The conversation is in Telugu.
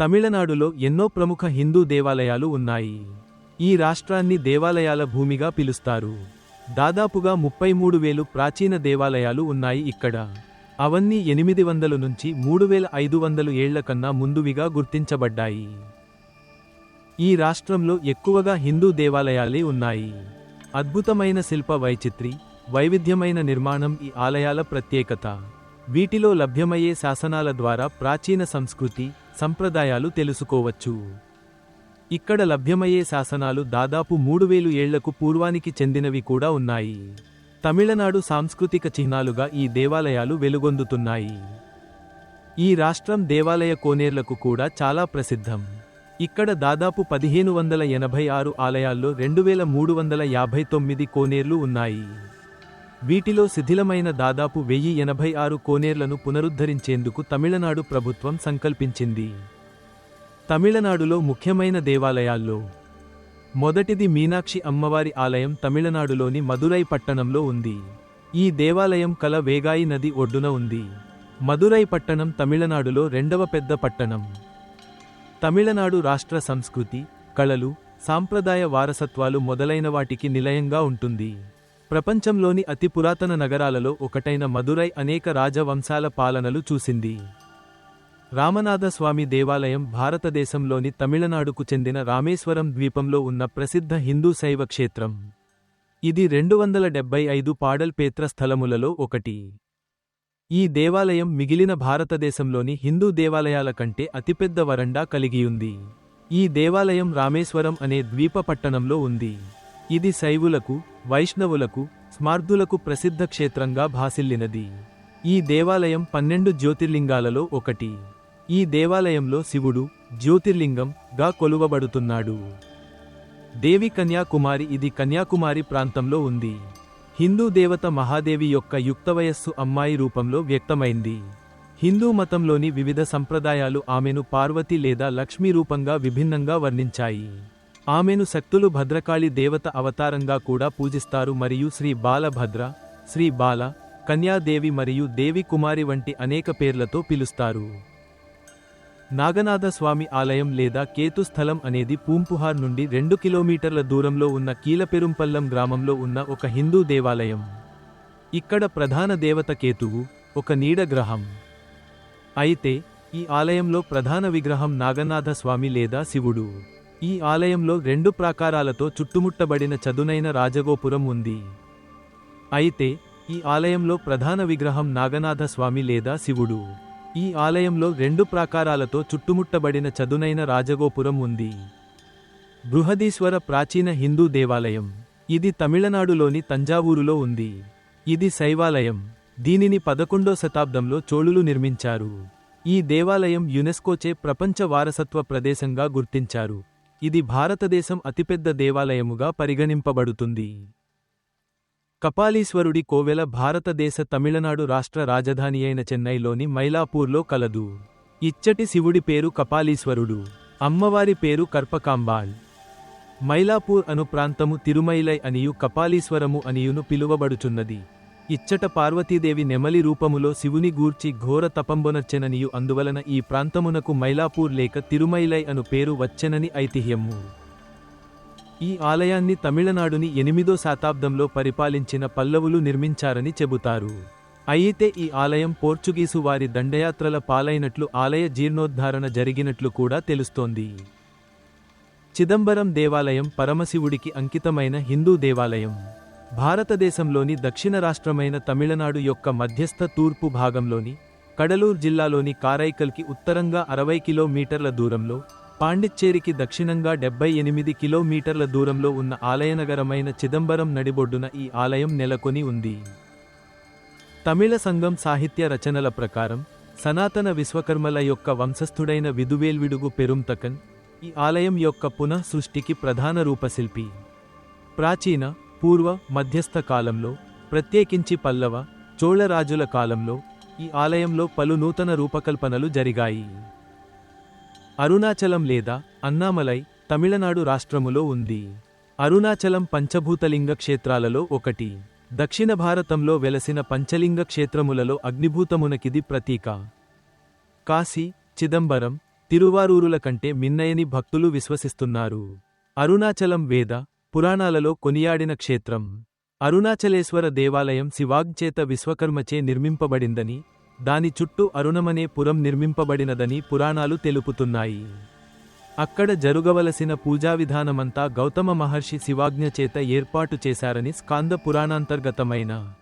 తమిళనాడులో ఎన్నో ప్రముఖ హిందూ దేవాలయాలు ఉన్నాయి. ఈ రాష్ట్రాన్ని దేవాలయాల భూమిగా పిలుస్తారు. దాదాపుగా ముప్పై మూడు వేలు ప్రాచీన దేవాలయాలు ఉన్నాయి ఇక్కడ. అవన్నీ ఎనిమిది వందలు నుంచి మూడు వేల ఐదు వందలు ఏళ్ళ కన్నా ముందువిగా గుర్తించబడ్డాయి. ఈ రాష్ట్రంలో ఎక్కువగా హిందూ దేవాలయాలే ఉన్నాయి. అద్భుతమైన శిల్ప వైచిత్రి వైవిధ్యమైన నిర్మాణం ఈ ఆలయాల ప్రత్యేకత. వీటిలో లభ్యమయ్యే శాసనాల ద్వారా ప్రాచీన సంస్కృతి సంప్రదాయాలు తెలుసుకోవచ్చు. ఇక్కడ లభ్యమయ్యే శాసనాలు దాదాపు మూడు వేలు ఏళ్ళకు పూర్వానికి చెందినవి కూడా ఉన్నాయి. తమిళనాడు సాంస్కృతిక చిహ్నాలుగా ఈ దేవాలయాలు వెలుగొందుతున్నాయి. ఈ రాష్ట్రం దేవాలయ కోనేర్లకు కూడా చాలా ప్రసిద్ధం. ఇక్కడ దాదాపు పదిహేను వందల ఎనభై ఆరు ఆలయాల్లో రెండు వేల మూడు వందల యాభై తొమ్మిది కోనేర్లు ఉన్నాయి. వీటిలో శిథిలమైన దాదాపు వెయ్యి ఎనభై ఆరు కోనేర్లను పునరుద్ధరించేందుకు తమిళనాడు ప్రభుత్వం సంకల్పించింది. తమిళనాడులో ముఖ్యమైన దేవాలయాల్లో మొదటిది మీనాక్షి అమ్మవారి ఆలయం తమిళనాడులోని మదురై పట్టణంలో ఉంది. ఈ దేవాలయం కల వేగాయి నది ఒడ్డున ఉంది. మదురై పట్టణం తమిళనాడులో రెండవ పెద్ద పట్టణం. తమిళనాడు రాష్ట్ర సంస్కృతి కళలు సాంప్రదాయ వారసత్వాలు మొదలైన వాటికి నిలయంగా ఉంటుంది. ప్రపంచంలోని అతి పురాతన నగరాలలో ఒకటైన మదురై అనేక రాజవంశాల పాలనలు చూసింది. రామనాథస్వామి దేవాలయం భారతదేశంలోని తమిళనాడుకు చెందిన రామేశ్వరం ద్వీపంలో ఉన్న ప్రసిద్ధ హిందూ శైవ క్షేత్రం ఇది రెండు వందల డెబ్బై ఐదు పాడల్పేత్ర స్థలములలో ఒకటి. ఈ దేవాలయం మిగిలిన భారతదేశంలోని హిందూ దేవాలయాల కంటే అతిపెద్ద వరండా కలిగియుంది. ఈ దేవాలయం రామేశ్వరం అనే ద్వీప పట్టణంలో ఉంది. ఇది శైవులకు వైష్ణవులకు స్మార్ధులకు ప్రసిద్ధ క్షేత్రంగా భాసిల్లినది. ఈ దేవాలయం పన్నెండు జ్యోతిర్లింగాలలో ఒకటి. ఈ దేవాలయంలో శివుడు జ్యోతిర్లింగం గా కొలువబడుతున్నాడు. దేవి కన్యాకుమారి ఇది కన్యాకుమారి ప్రాంతంలో ఉంది. హిందూ దేవత మహాదేవి యొక్క యుక్తవయస్సు అమ్మాయి రూపంలో వ్యక్తమైంది. హిందూ మతంలోని వివిధ సంప్రదాయాలు ఆమెను పార్వతి లేదా లక్ష్మీ రూపంగా విభిన్నంగా వర్ణించాయి. ఆమెను శక్తులు భద్రకాళి దేవత అవతారంగా కూడా పూజిస్తారు మరియు శ్రీ బాలభద్ర శ్రీ బాల కన్యాదేవి మరియు దేవి కుమారి వంటి అనేక పేర్లతో పిలుస్తారు. నాగనాథ స్వామి ఆలయం లేదా కేతుస్థలం అనేది పూంపుహార్ నుండి రెండు కిలోమీటర్ల దూరంలో ఉన్న కీలపెరుంపల్లం గ్రామంలో ఉన్న ఒక హిందూ దేవాలయం. ఇక్కడ ప్రధాన దేవత కేతువు ఒక నీడ గ్రహం. అయితే ఈ ఆలయంలో ప్రధాన విగ్రహం నాగనాథ స్వామి లేదా శివుడు. ఈ ఆలయంలో రెండు ప్రాకారాలతో చుట్టుముట్టబడిన చదునైన రాజగోపురం ఉంది. అయితే ఈ ఆలయంలో ప్రధాన విగ్రహం నాగనాథ స్వామి లేదా శివుడు. ఈ ఆలయంలో రెండు ప్రాకారాలతో చుట్టుముట్టబడిన చదునైన రాజగోపురం ఉంది. బృహదీశ్వర ప్రాచీన హిందూ దేవాలయం. ఇది తమిళనాడులోని తంజావూరులో ఉంది. ఇది శైవాలయం. దీనిని పదకొండో శతాబ్దంలో చోళులు నిర్మించారు. ఈ దేవాలయం యునెస్కోచే ప్రపంచ వారసత్వ ప్రదేశంగా గుర్తించారు. ఇది భారతదేశం అతిపెద్ద దేవాలయముగా పరిగణింపబడుతుంది. కపాలీశ్వరుడి కోవెల భారతదేశ తమిళనాడు రాష్ట్ర రాజధాని అయిన చెన్నైలోని మైలాపూర్లో కలదు. ఇచ్చటి శివుడి పేరు కపాలీశ్వరుడు అమ్మవారి పేరు కర్పకాంబాళ్ మైలాపూర్ అను ప్రాంతము తిరుమైలై అనియు కపాలీశ్వరము అనియును పిలువబడుచున్నది. ఇచ్చట పార్వతీదేవి నెమలి రూపములో శివుని గూర్చి ఘోర తపంబొనర్చెననియు అందువలన ఈ ప్రాంతమునకు మైలాపూర్ లేక తిరుమైలై అను పేరు వచ్చెనని ఐతిహ్యము. ఈ ఆలయాన్ని తమిళనాడుని ఎనిమిదో శతాబ్దంలో పరిపాలించిన పల్లవులు నిర్మించారని చెబుతారు. అయితే ఈ ఆలయం పోర్చుగీసు వారి దండయాత్రల పాలైనట్లు ఆలయ జీర్ణోద్ధారణ జరిగినట్లు కూడా తెలుస్తోంది. చిదంబరం దేవాలయం పరమశివుడికి అంకితమైన హిందూ దేవాలయం. భారతదేశంలోని దక్షిణ రాష్ట్రమైన తమిళనాడు యొక్క మధ్యస్థ తూర్పు భాగంలోని కడలూర్ జిల్లాలోని కారైకల్కి ఉత్తరంగా అరవై కిలోమీటర్ల దూరంలో పాండిచ్చేరికి దక్షిణంగా డెబ్బై ఎనిమిది కిలోమీటర్ల దూరంలో ఉన్న ఆలయనగరమైన చిదంబరం నడిబొడ్డున ఈ ఆలయం నెలకొని ఉంది. తమిళ సంఘం సాహిత్య రచనల ప్రకారం సనాతన విశ్వకర్మల యొక్క వంశస్థుడైన విదువేల్విడుగు పెరుంతకన్ ఈ ఆలయం యొక్క పునః సృష్టికి ప్రధాన రూపశిల్పి. ప్రాచీన పూర్వ మధ్యస్థ కాలంలో ప్రత్యేకించి పల్లవ చోళరాజుల కాలంలో ఈ ఆలయంలో పలు నూతన రూపకల్పనలు జరిగాయి. అరుణాచలం లేదా అన్నామలై తమిళనాడు రాష్ట్రములో ఉంది. అరుణాచలం పంచభూతలింగ క్షేత్రాలలో ఒకటి. దక్షిణ భారతంలో వెలసిన పంచలింగ క్షేత్రములలో అగ్నిభూతమునకిది ప్రతీక. కాశీ చిదంబరం తిరువారూరుల కంటే మిన్నయని భక్తులు విశ్వసిస్తున్నారు. అరుణాచలం వేద పురాణాలలో కొనియాడిన క్షేత్రం అరుణాచలేశ్వర దేవాలయం శివాగ్చేత విశ్వకర్మచే నిర్మింపబడిందని దాని చుట్టూ అరుణమనే పురం నిర్మింపబడినదని పురాణాలు తెలుపుతున్నాయి. అక్కడ జరుగవలసిన పూజా విధానమంతా గౌతమ మహర్షి శివాజ్ఞ చేత ఏర్పాటు చేశారని స్కాంద పురాణాంతర్గతమైన